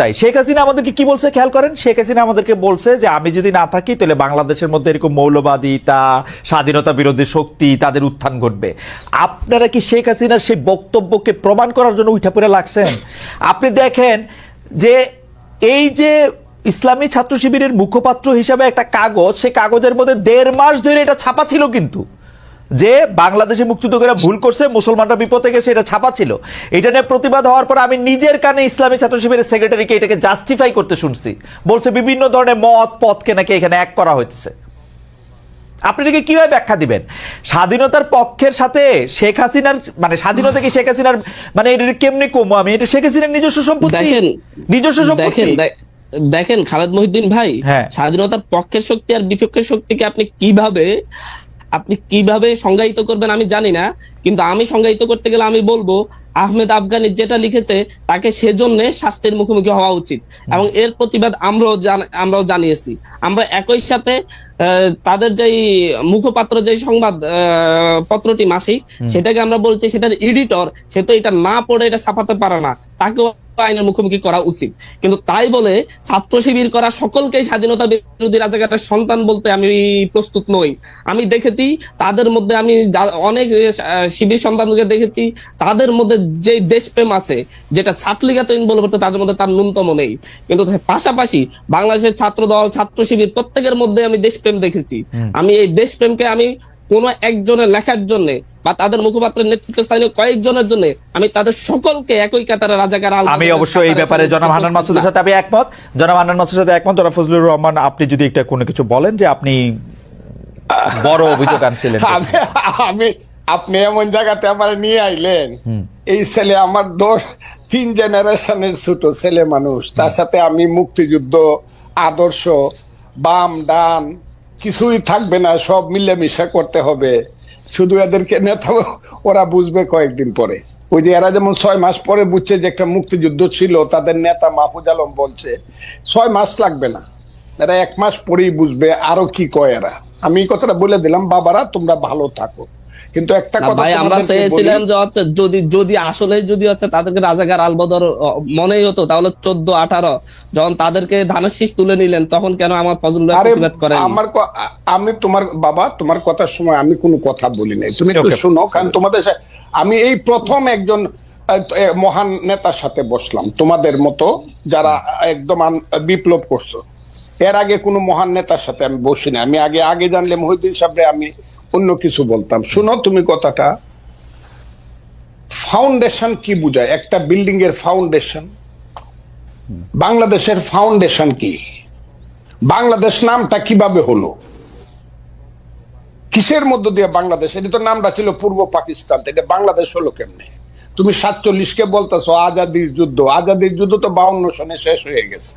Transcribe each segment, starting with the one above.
তাই শেখ হাসিনা আমাদেরকে কি বলছে খেয়াল করেন? শেখ হাসিনা আমাদেরকে বলছে যে আমি যদি না থাকি, তাহলে বাংলাদেশের মধ্যে এরকম মৌলবাদিতা, স্বাধীনতা বিরোধী শক্তি, তাদের উত্থান ঘটবে। আপনারা কি শেখ হাসিনার সেই বক্তব্যকে প্রমাণ করার জন্য উঠে পড়ে লাগছেন? আপনি দেখেন যে এই যে ইসলামী ছাত্র শিবিরের মুখপাত্র হিসাবে একটা কাগজ, সেই কাগজের মধ্যে দেড় মাস ধরে এটা ছাপা ছিল কিন্তু। যে বাংলাদেশে মুক্তিযোদ্ধারা ভুল করছে মুসলমানরা বিপদে গেছে এটা ছাপা ছিল। এটা নিয়ে প্রতিবাদ হওয়ার পর আমি নিজের কানে ইসলামী ছাত্র শিবিরের সেক্রেটারিকে এটাকে জাস্টিফাই করতে শুনছি। বলছে বিভিন্ন ধরনের মত পথকে নাকি এখানে এক করা হয়েছে আপনি এটাকে কীভাবে ব্যাখ্যা দিবেন? স্বাধীনতার পক্ষের সাথে শেখ হাসিনার মানে স্বাধীনতা কি শেখ হাসিনার মানে এটা কেমনি কমো আমি? এটা শেখ হাসিনার নিজস্ব সম্পত্তি। দেখেন নিজস্ব সম্পত্তি। দেখেন দেখেন খালেদ মহিউদ্দিন ভাই হ্যাঁ। স্বাধীনতার পক্ষের শক্তি আর বিপক্ষের শক্তিকে আপনি কীভাবে আপনি কীভাবে সংজ্ঞায়িত করবেন আমি জানি না কিন্তু আমি সংজ্ঞায়িত করতে গেলে আমি বলব আহমেদ আফগানি যেটা লিখেছে তাকে সেজন্য শাস্তির মুখোমুখি হওয়া উচিত। এবং এর প্রতিবাদ আমরাও জান- আমরাও জানিয়েছি। আমরা একই সাথে আহ, তাদের যেই মুখপাত্র যে সংবাদ আহ, পত্রটি মাসিক সেটাকে আমরা বলছি সেটার এডিটর সে তো এটা না পড়ে এটা ছাপাতে পারে না। তাকেও আইনের মুখোমুখি করা উচিত। কিন্তু তাই বলে ছাত্র শিবির করা সকলকেই স্বাধীনতা বিরোধী রাজাকারের সন্তান বলতে আমি প্রস্তুত নই। আমি দেখেছি তাদের মধ্যে আমি অনেক শিবির সন্তানকে দেখেছি তাদের মধ্যে যে দেশপ্রেম আছে যেটা ছাত্রলীগ এতদিন বলে তাদের মধ্যে তার ন্যূনতম নেই। কিন্তু পাশাপাশি বাংলাদেশের ছাত্র দল ছাত্র শিবির প্রত্যেকের মধ্যে আমি দেশপ্রেম দেখেছি। আমি এই দেশপ্রেমকে আমি কোন একজনের লেখার জন্য বা তাদের মুখপাত্রের নেতৃত্ব স্থানীয় কয়েকজনের জন্য আমি তাদের সকলকে একই কাতারে রাজাকার আল আমি অবশ্যই এই ব্যাপারে জনাব হান্নান মাসুদের সাথে আমি একমত। জনাব হান্নান মাসুদের সাথে একমত। জনাব ফজলুর রহমান আপনি যদি একটা কোনো কিছু বলেন যে আপনি বড় অভিযোগ আনছিলেন আমি আমি আপনি এমন জায়গাতে আমার নিয়ে আইলেন। এই ছেলে আমার দোষ। তিন জেনারেশনের ছোট ছেলে মানুষ। তার সাথে আমি মুক্তিযুদ্ধ আদর্শ বাম ডান কিছুই থাকবে না, সব মিলেমিশা করতে হবে। শুধু এদেরকে নেতা ওরা বুঝবে কয়েকদিন পরে। ওই যে এরা যেমন ছয় মাস পরে বুঝছে যে একটা মুক্তিযুদ্ধ ছিল, তাদের নেতা মাহফুজ আলম বলছে, ছয় মাস লাগবে না। এরা এক মাস পরেই বুঝবে আরও কি কয় এরা। আমি কথাটা বলে দিলাম, বাবারা তোমরা ভালো থাকো। কিন্তু একটা কথা ভাই আমরা চেয়েছিলাম যে হচ্ছে যদি যদি আসলে যদি হচ্ছে তাদেরকে রাজাকার আলবদর মনেই হতো তাহলে চোদ্দ আঠারো যখন তাদেরকে ধানের শীষ তুলে নিলেন তখন কেন আমার ফজল প্রতিবাদ করেন? আমার আমি তোমার বাবা তোমার কথার সময় আমি কোনো কথা বলি নাই। তুমি একটু. শোনো কারণ তোমাদের আমি এই প্রথম একজন মহান নেতার সাথে বসলাম। তোমাদের মতো যারা একদম বিপ্লব করছ। এর আগে কোনো মহান নেতার সাথে আমি বসি না আমি আগে আগে জানলে মহিউদ্দিন সাহেবরে আমি অন্য কিছু বলতাম। শোনো তুমি কথাটা। ফাউন্ডেশন কি বুঝায়? একটা বিল্ডিং এর ফাউন্ডেশন বাংলাদেশের ফাউন্ডেশন কি? বাংলাদেশ নামটা কীভাবে হলো? কিসের মধ্য দিয়ে বাংলাদেশ? এটা তো নামটা ছিল পূর্ব পাকিস্তান। এটা বাংলাদেশ হলো কেমনে? তুমি সাতচল্লিশ কে বলতেছো আজাদির যুদ্ধ। আজাদির যুদ্ধ তো বাউন্ন সনে শেষ হয়ে গেছে।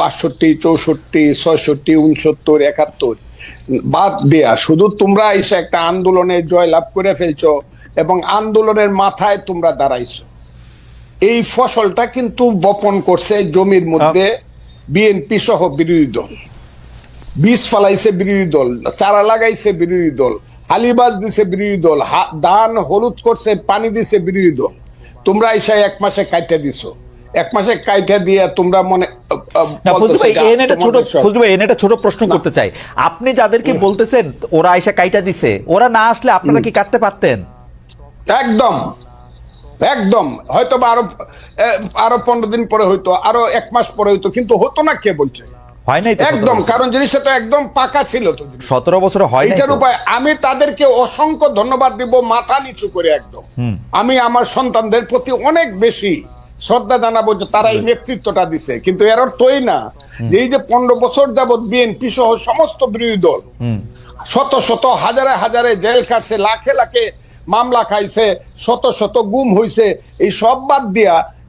বাষট্টি, চৌষট্টি, ছয়ষট্টি, উনসত্তর, একাত্তর। বাদ দেয়া, শুধু তোমরা এসে একটা আন্দোলনে জয়লাভ করে ফেলছো এবং আন্দোলনের মাথায় তোমরা দাঁড়াইছো। এই ফসলটা কিন্তু বপন করছে জমির মধ্যে বিএনপি সহ বিরোধী দল। বীজ ফালাইছে বিরোধী দল, চারা লাগাইছে বিরোধী দল আলিবাজ দিছে বিরোধী দল ধান হলুদ করছে, পানি দিছে বিরোধী দল। তোমরা এসে এক মাসে কাইটা দিছো। এক মাসে কাইটা দিয়ে তোমরা মনে ছোট প্রশ্ন করতে চাই। আপনি যাদেরকে বলতেছেন ওরা আইসা কাইটা দিছে। ওরা না আসলে আপনারা কি কাটতে পারতেন? একদম। একদম। হয়তো বা আরও আরও পনেরো দিন পরে হইতো আরও এক মাস পরে হইতো কিন্তু হতো না কে বলছে? হয় নাই একদম কারণ জিনিসটা তো একদম পাকা ছিল তো। সতেরো বছর হয় তো। উপায় আমি তাদেরকে অসংখ্য ধন্যবাদ দিব মাথা নিচু করে একদম। আমি আমার সন্তানদের প্রতি অনেক বেশি শ্রদ্ধা জানাব যে তারা এই নেতৃত্বটা দিছে। কিন্তু এর অর্থই না যে এই যে পনেরো বছর যাবৎ বিএনপি সহ সমস্ত বিরোধী দল শত শত হাজারে হাজারে জেল কাটছে লাখে লাখে মামলা খাইছে শত শত গুম হইছে এই সব বাদ দিয়া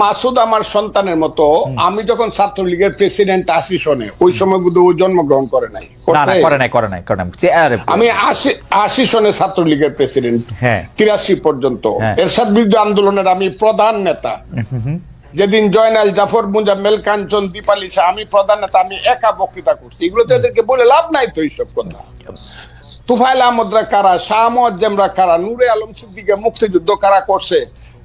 মাসুদ আমার সন্তানের মতো আমি যখন ছাত্রলীগের প্রেসিডেন্ট আসি শোনে ওই সময় কিন্তু ও জন্মগ্রহণ করে নাই? করে নাই করে নাই করে আমি আশি আশি সনে ছাত্রলীগের প্রেসিডেন্ট হ্যাঁ। তিরাশি পর্যন্ত। হ্যাঁ। এরশাদ বিরুদ্ধে আন্দোলনের আমি প্রধান নেতা। যেদিন জয়নাল জাফর মুজাম্মেল কাঞ্চন দীপালি শাহ আমি প্রধান নেতা আমি একা বক্তৃতা করছি। এগুলো তো এদেরকে বলে লাভ নাই তো এইসব কথা। তুফাইল আহমদরা কারা শাহ মোয়াজ্জেমরা কারা নূরে আলম সিদ্দিকে মুক্তিযুদ্ধ কারা করছে?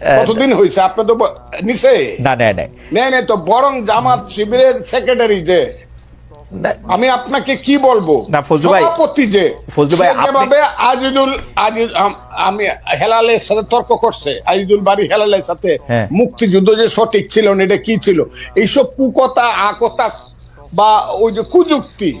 কতদিন আপনি তো নিচে। না তো বরং জামাত শিবিরের সেক্রেটারি যে। আমি আপনাকে কি বলব? না, ফজলু ভাই- সভাপতি যে ফজলু ভাই, আপনি- যেভাবে আজিজুল আজিজ আমি হেলালের সাথে তর্ক করছে আজিজুল বাড়ি হেলালের সাথে হ্যাঁ। মুক্তিযুদ্ধ যে সঠিক ছিল না এটা কি ছিল? এইসব কুকতা আকতা বা ওই যে কুযুক্তি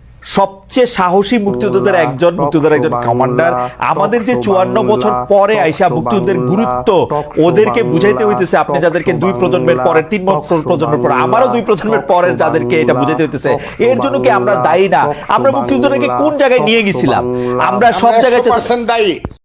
সবচেয়ে সাহসী মুক্তিযোদ্ধাদের একজন মুক্তিযোদ্ধার একজন কমান্ডার। আমাদের যে চুয়ান্ন বছর পরে আইসা মুক্তিযুদ্ধের গুরুত্ব ওদেরকে বুঝাইতে হইতেছে আপনি যাদেরকে দুই প্রজন্মের পরে তিন বছর প্রজন্মের পরে আমারও দুই প্রজন্মের পরে যাদেরকে এটা বুঝাইতে হইতেছে এর জন্য কি আমরা দায়ী না? আমরা মুক্তিযুদ্ধটাকে কোন জায়গায় নিয়ে গেছিলাম? আমরা সব জায়গায় দায়ী।